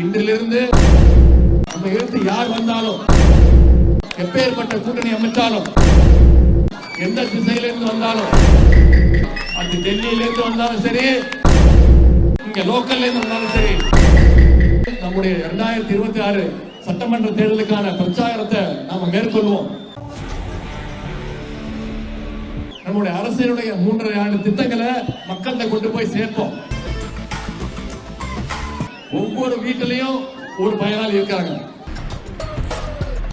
இன்றிலிருந்து நம்ம எழுத்து யார் வந்தாலும் எப்பேற்பட்ட கூட்டணி அமைச்சாலும் எந்த திசையிலிருந்து வந்தாலும் அது டெல்லியிலிருந்து வந்தாலும் சரி இங்க லோக்கல்ல இருந்து வந்தாலும் சரி நம்முடைய இரண்டாயிரத்தி இருபத்தி ஆறு சட்டமன்ற தேர்தலுக்கான பிரச்சாரத்தை நாம மேற்கொள்வோம். நம்முடைய அரசினுடைய மூன்றரை ஆண்டு திட்டங்களை மக்கள்கிட்ட கொண்டு போய் சேர்ப்போம். ஒவ்வொரு வீட்டிலையும் ஒரு பயனாளி இருக்காங்க.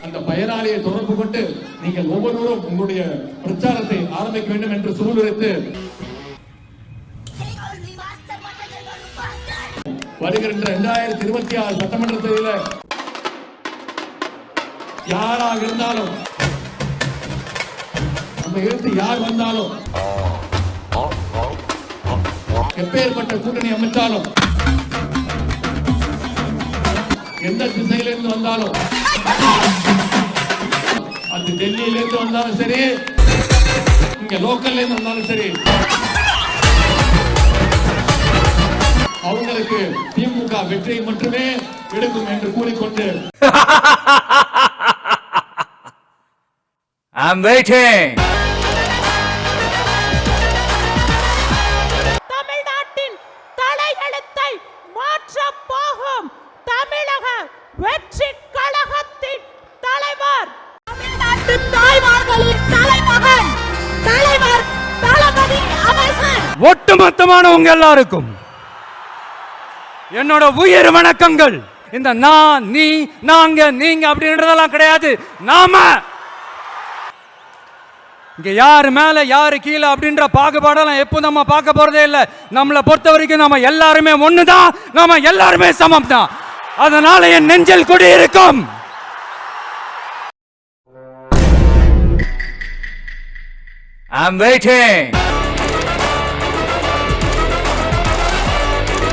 அந்த பயனாளியை தொடர்பு கொண்டு நீங்கள் ஒவ்வொருவரும் உங்களுடைய பிரச்சாரத்தை ஆரம்பிக்க வேண்டும் என்று சூழ்நிலைத்து வருகின்ற இரண்டாயிரத்தி இருபத்தி ஆறு சட்டமன்ற தேர்தலில் யாராக இருந்தாலும் நம்ம எழுத்து யார் வந்தாலும் எப்பேற்பட்ட கூட்டணி அமைச்சாலும் எந்த திசையிலிருந்து வந்தாலும். அது டெல்லியிலிருந்து வந்தாலும் சரி இங்க லோக்கல்ல இருந்து வந்தாலும் சரி. அவங்களுக்கு திமுக வெற்றியை மட்டுமே எடுக்கும் என்று கூறிக்கொண்டு. I'm waiting. ஒட்டுமொத்தமான உங்க எல்லாருக்கும் என்னோட உயிர் வணக்கங்கள். இந்த நான் நீ நாங்க நீங்க அப்படின்றதெல்லாம் கிடையாது. நாம இங்க யாரு மேல யாரு கீழே அப்படின்ற பாகுபாடெல்லாம் எப்போ நம்ம பார்க்க போறதே இல்ல. நம்மளை பொறுத்த வரைக்கும் நம்ம எல்லாருமே ஒண்ணுதான். நாம எல்லாருமே சமம் தான் அதனால என் நெஞ்சில் குடி இருக்கும் I'm waiting.